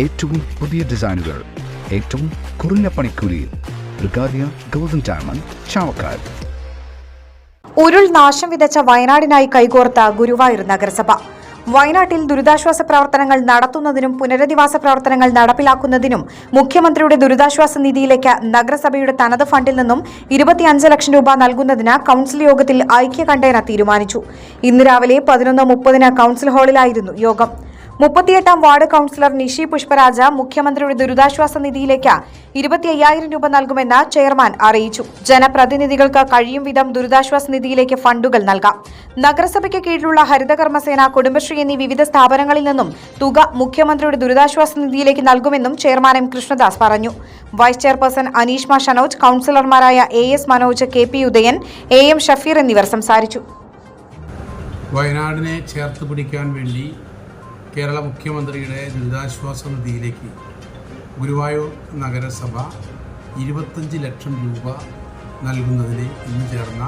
ഏറ്റവും പുതിയ ഡിസൈനുകൾ ഏറ്റവും കുറഞ്ഞ പണിക്കൂലിയിൽ. ബ്രിഗാദിയ ഗോൾഡൻ ഡയമണ്ട് ചാവക്കാട്. ഉരുൾ നാശം വിതച്ച വയനാടിനായി കൈകോർത്ത ഗുരുവായൂർ നഗരസഭ. വയനാട്ടിൽ ദുരിതാശ്വാസ പ്രവർത്തനങ്ങൾ നടത്തുന്നതിനും പുനരധിവാസ പ്രവർത്തനങ്ങൾ നടപ്പിലാക്കുന്നതിനും മുഖ്യമന്ത്രിയുടെ ദുരിതാശ്വാസ നിധിയിലേക്ക് നഗരസഭയുടെ തനത് ഫണ്ടിൽ നിന്നും ഇരുപത്തിയഞ്ച് ലക്ഷം രൂപ നൽകുന്നതിന് കൌൺസിൽ യോഗത്തിൽ ഐക്യകണ്ഠേന തീരുമാനിച്ചു. ഇന്ന് രാവിലെ പതിനൊന്ന് മുപ്പതിന് കൌൺസിൽ ഹാളിലായിരുന്നു യോഗം. മുപ്പത്തിയെട്ടാം വാർഡ് കൌൺസിലർ നിഷി പുഷ്പരാജ മുഖ്യമന്ത്രിയുടെ ദുരിതാശ്വാസ നിധിയിലേക്ക് ഇരുപത്തി അയ്യായിരം രൂപ നൽകുമെന്ന് ചെയർമാൻ അറിയിച്ചു. ജനപ്രതിനിധികൾക്ക് കഴിയും വിധം ദുരിതാശ്വാസ നിധിയിലേക്ക് ഫണ്ടുകൾ നൽകാം. നഗരസഭയ്ക്ക് കീഴിലുള്ള ഹരിതകർമ്മസേന കുടുംബശ്രീ എന്നീ വിവിധ സ്ഥാപനങ്ങളിൽ നിന്നും തുക മുഖ്യമന്ത്രിയുടെ ദുരിതാശ്വാസ നിധിയിലേക്ക് നൽകുമെന്നും ചെയർമാൻ എം കൃഷ്ണദാസ് പറഞ്ഞു. Vice chairperson Aneeshma Shanoj കൌൺസിലർമാരായ A S Manoj K P Udayan A M Shafeer എന്നിവർ സംസാരിച്ചു. വയനാടിനെ ചേർത്ത് പിടിക്കാൻ വേണ്ടി കേരള മുഖ്യമന്ത്രിയുടെ ദുരിതാശ്വാസ നിധിയിലേക്ക് ഗുരുവായൂർ നഗരസഭ ഇരുപത്തഞ്ച് ലക്ഷം രൂപ നൽകുന്നതിന് ഇന്ന് ചേർന്ന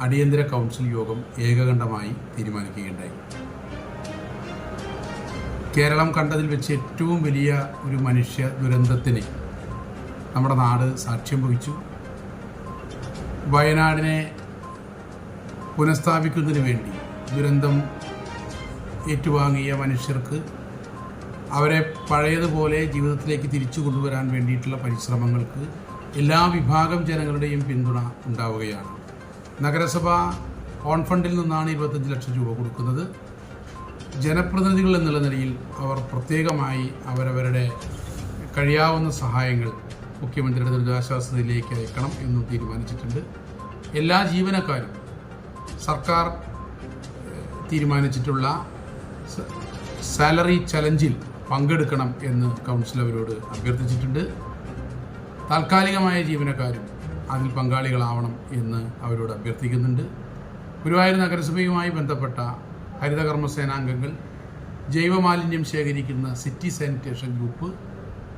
അടിയന്തര കൗൺസിൽ യോഗം ഏകകണ്ഠമായി തീരുമാനിക്കുകയുണ്ടായി. കേരളം കണ്ടതിൽ വെച്ച് ഏറ്റവും വലിയ ഒരു മനുഷ്യ ദുരന്തത്തിന് നമ്മുടെ നാട് സാക്ഷ്യം വഹിച്ചു. വയനാടിനെ പുനഃസ്ഥാപിക്കുന്നതിന് വേണ്ടി ദുരന്തം ഏറ്റുവാങ്ങിയ മനുഷ്യർക്ക് അവരെ പഴയതുപോലെ ജീവിതത്തിലേക്ക് തിരിച്ചു കൊണ്ടുവരാൻ വേണ്ടിയിട്ടുള്ള പരിശ്രമങ്ങൾക്ക് എല്ലാ വിഭാഗം ജനങ്ങളുടെയും പിന്തുണ ഉണ്ടാവുകയാണ്. നഗരസഭ ഓൺ ഫണ്ടിൽ നിന്നാണ് ഇരുപത്തഞ്ച് ലക്ഷം രൂപ കൊടുക്കുന്നത്. ജനപ്രതിനിധികൾ എന്നുള്ള നിലയിൽ അവർ പ്രത്യേകമായി അവരവരുടെ കഴിയാവുന്ന സഹായങ്ങൾ മുഖ്യമന്ത്രിയുടെ ദുരിതാശ്വാസ നിധിയിലേക്ക് അയക്കണം എന്നും തീരുമാനിച്ചിട്ടുണ്ട്. എല്ലാ ജീവനക്കാരും സർക്കാർ തീരുമാനിച്ചിട്ടുള്ള സാലറി ചലഞ്ചിൽ പങ്കെടുക്കണം എന്ന് കൗൺസിൽ അവരോട് അഭ്യർത്ഥിച്ചിട്ടുണ്ട്. താൽക്കാലികമായ ജീവനക്കാരും അതിൽ പങ്കാളികളാവണം എന്ന് അവരോട് അഭ്യർത്ഥിക്കുന്നുണ്ട്. ഗുരുവായൂർ നഗരസഭയുമായി ബന്ധപ്പെട്ട ഹരിതകർമ്മ സേനാംഗങ്ങൾ ജൈവമാലിന്യം ശേഖരിക്കുന്ന സിറ്റി സാനിറ്റേഷൻ ഗ്രൂപ്പ്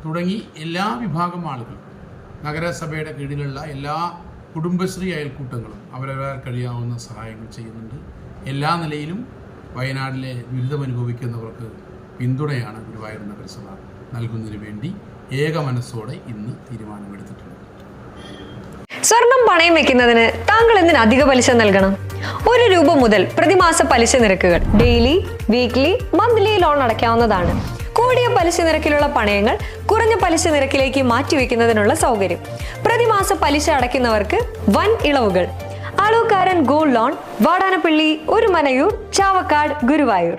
തുടങ്ങി എല്ലാ വിഭാഗം ആളുകളും നഗരസഭയുടെ കീഴിലുള്ള എല്ലാ കുടുംബശ്രീ അയൽക്കൂട്ടങ്ങളും അവരവരാൽ കഴിയാവുന്ന സഹായങ്ങൾ ചെയ്യുന്നുണ്ട്. എല്ലാ നിലയിലും വയനാട്ടിലെ ദുരിതമനുഭവിക്കുന്നവർക്ക് പിന്തുണയാണ് ഗുരുവായൂർ നഗരസഭ നൽകുന്നതിന് വേണ്ടി ഏക മനസ്സോടെ ഇന്ന് തീരുമാനമെടുത്തിട്ടുള്ളത്. സ്വർണം പണയം വെക്കുന്നതിന് താങ്കൾ എന്തിന് അധിക പലിശ നൽകണം? ഒരു രൂപ മുതൽ പ്രതിമാസ പലിശ നിരക്കുകൾ ഡെയിലി വീക്ക്ലി മന്ത്ലി ലോൺ അടയ്ക്കാവുന്നതാണ്. കൂടിയ പലിശ നിരക്കിലുള്ള പണയങ്ങൾ കുറഞ്ഞ പലിശ നിരക്കിലേക്ക് മാറ്റിവെക്കുന്നതിനുള്ള സൗകര്യം. പ്രതിമാസ പലിശ അടയ്ക്കുന്നവർക്ക് വൻ ഇളവുകൾ അളവുകാരൻ ഗോൾഡ് ലോൺ വാടാനപ്പള്ളി ഒരു മനയൂർ ചാവക്കാട് ഗുരുവായൂർ.